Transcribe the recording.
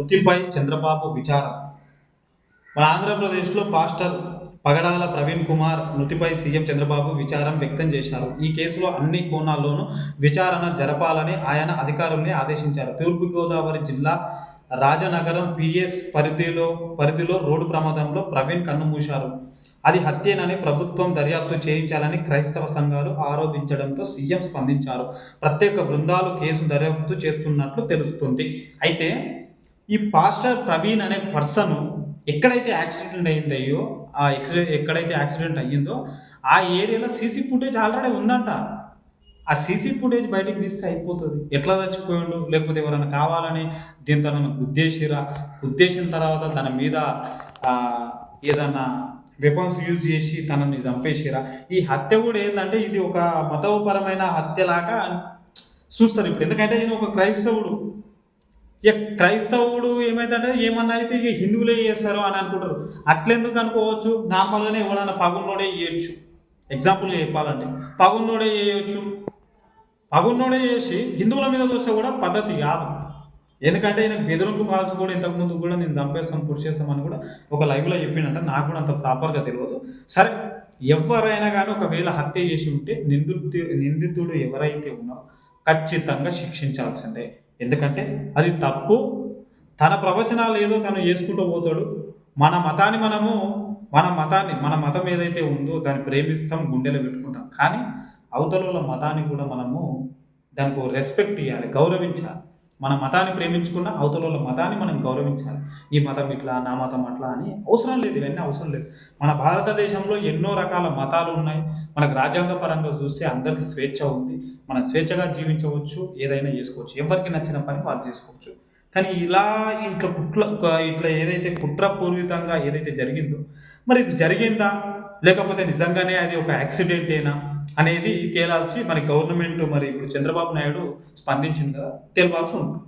మృతిపై చంద్రబాబు విచారం. మన ఆంధ్రప్రదేశ్లో పాస్టర్ పగడాల ప్రవీణ్ కుమార్ మృతిపై సీఎం చంద్రబాబు విచారం వ్యక్తం చేశారు. ఈ కేసులో అన్ని కోణాల్లోనూ విచారణ జరపాలని ఆయన అధికారుల్ని ఆదేశించారు. తూర్పుగోదావరి జిల్లా రాజనగరం పిఎస్ పరిధిలో పరిధిలో రోడ్డు ప్రమాదంలో ప్రవీణ్ కన్నుమూశారు. అది హత్యేనని ప్రభుత్వం దర్యాప్తు చేయించాలని క్రైస్తవ సంఘాలు ఆరోపించడంతో సీఎం స్పందించారు. ప్రత్యేక బృందాలు కేసు దర్యాప్తు చేస్తున్నట్లు తెలుస్తుంది. అయితే ఈ పాస్టర్ ప్రవీణ్ అనే పర్సన్ ఎక్కడైతే యాక్సిడెంట్ అయిందయ్యో ఆ ఎక్సిడెంట్ ఎక్కడైతే యాక్సిడెంట్ అయ్యిందో ఆ ఏరియాలో సీసీ ఫుటేజ్ ఆల్రెడీ ఉందంట. ఆ సీసీ ఫుటేజ్ బయటికి తీస్తే అయిపోతుంది. ఎట్లా చచ్చిపోయాడు? లేకపోతే ఎవరైనా కావాలని దీంతో నన్ను గుద్దేసిరా? గుద్దేసిన తర్వాత తన మీద ఏదన్నా వెపన్స్ యూజ్ చేసి తనని చంపేసిరా? ఈ హత్య కూడా ఏంటంటే ఇది ఒక మతపరమైన హత్యలాగా చూస్తారు ఇప్పుడు. ఎందుకంటే ఈయన ఒక క్రైస్తవుడు. ఇక క్రైస్తవుడు ఏమైతే ఏమన్నా అయితే ఇక హిందువులే చేస్తారు అని అనుకుంటారు. అట్లెందుకు అనుకోవచ్చు? నార్మల్గానే ఎవడన్నా పగున్నోడే చేయొచ్చు. ఎగ్జాంపుల్ చెప్పాలంటే పగున్నోడే చేయొచ్చు. పగున్నోడే చేసి హిందువుల మీద చూస్తే కూడా పద్ధతి కాదు. ఎందుకంటే ఈయన బెదిరింపు కాల్స్ కూడా ఇంతకుముందు కూడా నేను చంపేస్తాం పుష్ చేస్తామని కూడా ఒక లైవ్లో చెప్పిండంట. నాకు కూడా అంత ప్రాపర్గా తెలియదు సరే ఎవరైనా కానీ ఒకవేళ హత్య చేసి ఉంటే నిందితు నిందితుడు ఎవరైతే ఉన్నారో ఖచ్చితంగా శిక్షించాల్సిందే. ఎందుకంటే అది తప్పు. తన ప్రవచనాలు ఏదో తను చేసుకుంటూ పోతాడు. మన మతాన్ని మనము మన మతాన్ని మన మతం ఏదైతే ఉందో దాన్ని ప్రేమిస్తాం గుండెలో పెట్టుకుంటాం. కానీ అవతల మతాన్ని కూడా మనము దానికి రెస్పెక్ట్ ఇవ్వాలి గౌరవించాలి. మన మతాన్ని ప్రేమించుకున్న అవతల మతాన్ని మనం గౌరవించాలి. ఈ మతం ఇట్లా నా మతం అట్లా అని అవసరం లేదు ఇవన్నీ అవసరం లేదు. మన భారతదేశంలో ఎన్నో రకాల మతాలు ఉన్నాయి. మనకు రాజ్యాంగ పరంగా చూస్తే అందరికి స్వేచ్ఛ ఉంది. మనం స్వేచ్ఛగా జీవించవచ్చు ఏదైనా చేసుకోవచ్చు. ఎవరికి నచ్చిన పని వాళ్ళు చేసుకోవచ్చు. కానీ ఇలా ఇట్లా కుట్ల ఇట్లా ఏదైతే కుట్రపూరితంగా ఏదైతే జరిగిందో మరి ఇది జరిగిందా? లేకపోతే నిజంగానే అది ఒక యాక్సిడెంటేనా? అనేది తేలాల్సి మరి గవర్నమెంట్ మరి ఇప్పుడు చంద్రబాబు నాయుడు స్పందించింది కదా తేలవాల్సి ఉంది.